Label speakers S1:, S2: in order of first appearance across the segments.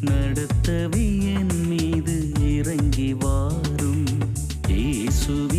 S1: நடத்தவி என் மீது இறங்கி வாரும். இயேசுவின்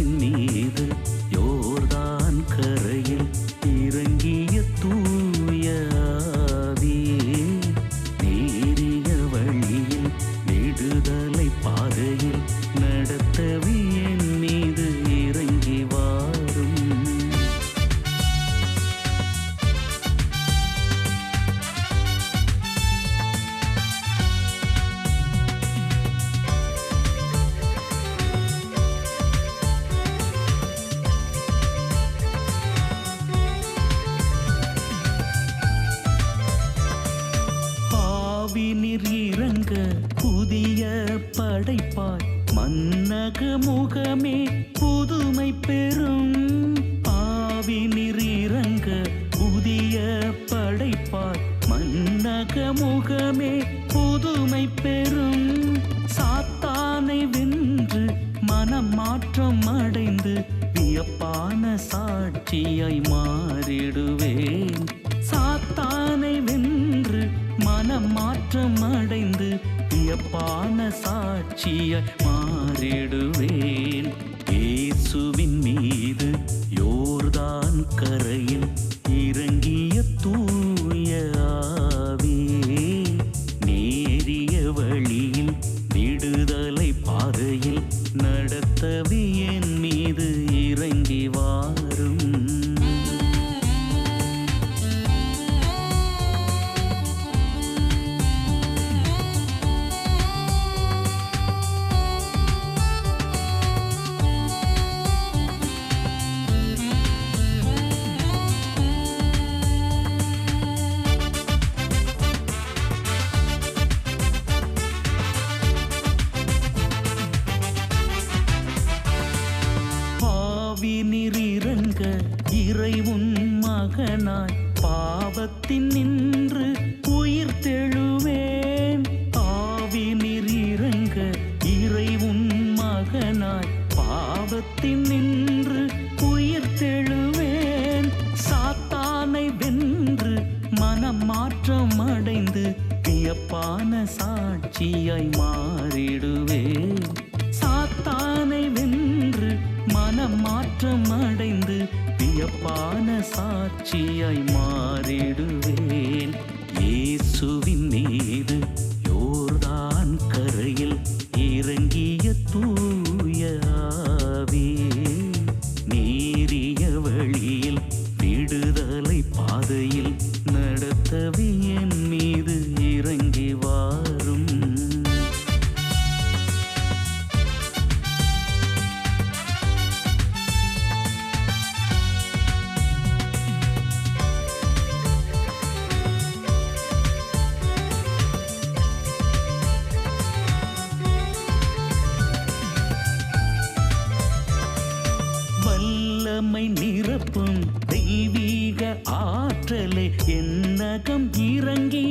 S1: புதுமை பெறும் சாத்தானை வென்று மனம் மாற்றம் அடைந்து வியப்பான சாட்சியாய் மாறிடுவேன். சாத்தானை வென்று மனம் மாற்றம் அடைந்து வியப்பான சாட்சியாய் மாறிடுவேன். இயேசுவின் மீது சாட்சியாய் மாறிடுவே. சாத்தானை வென்று மனம் மாற்றம் அடைந்து வியப்பான சாட்சியாய் மாறிடுவேன். இயேசுவின் நம்மை நிரப்பும் தெய்வீக ஆற்றலே என்னகம் இறங்கி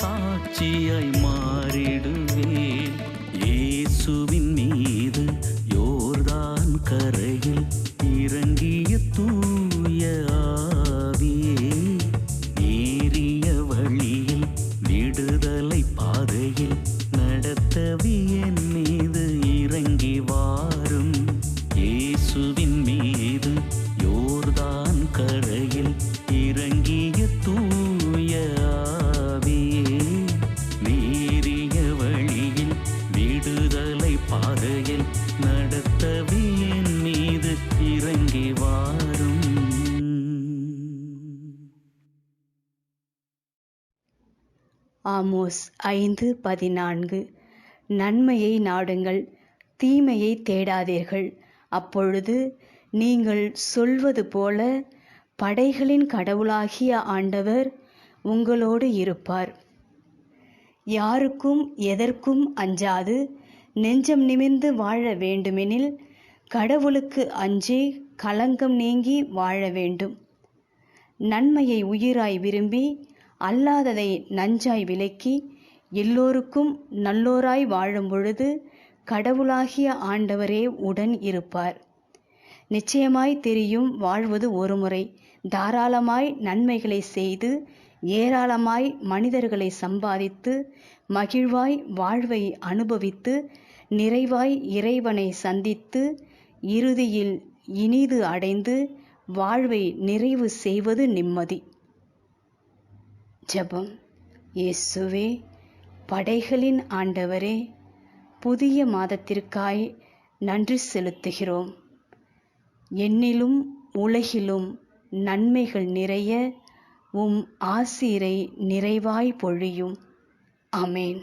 S1: சாட்சியாய் மாறிடுவேன். இயேசுவின் மீது யோர்தான் கரையில் இறங்கிய தூய ஆவியே நேரிய வழியில் விடுதலை பாதையில் நடத்தவி என் மீது இறங்கி வாரும். இயேசுவின் மீது
S2: ஆமோஸ் ஐந்து பதினான்கு. நன்மையை நாடுங்கள் தீமையை தேடாதீர்கள். அப்பொழுது நீங்கள் சொல்வது போல படைகளின் கடவுளாகிய ஆண்டவர் உங்களோடு இருப்பார். யாருக்கும் எதற்கும் அஞ்சாது நெஞ்சம் நிமிர்ந்து வாழ வேண்டுமெனில் கடவுளுக்கு அஞ்சி களங்கம் நீங்கி வாழ வேண்டும். நன்மையை உயிராய் விரும்பி அல்லாததை நஞ்சாய் விலக்கி எல்லோருக்கும் நல்லோராய் வாழும் பொழுது கடவுளாகிய ஆண்டவரே உடன் இருப்பார். நிச்சயமாய் தெரியும் வாழ்வது ஒருமுறை தாராளமாய் நன்மைகளை செய்து ஏராளமாய் மனிதர்களை சம்பாதித்து மகிழ்வாய் வாழ்வை அனுபவித்து நிறைவாய் இறைவனை சந்தித்து இறுதியில் இனிது அடைந்து வாழ்வை நிறைவு செய்வது நிம்மதி. ஜபம். இயேசுவே படைகளின் ஆண்டவரே புதிய மாதத்திற்காய் நன்றி செலுத்துகிறோம். என்னிலும் உலகிலும் நன்மைகள் நிறைய உம் ஆசீரை நிறைவாய் பொழியும். அமேன்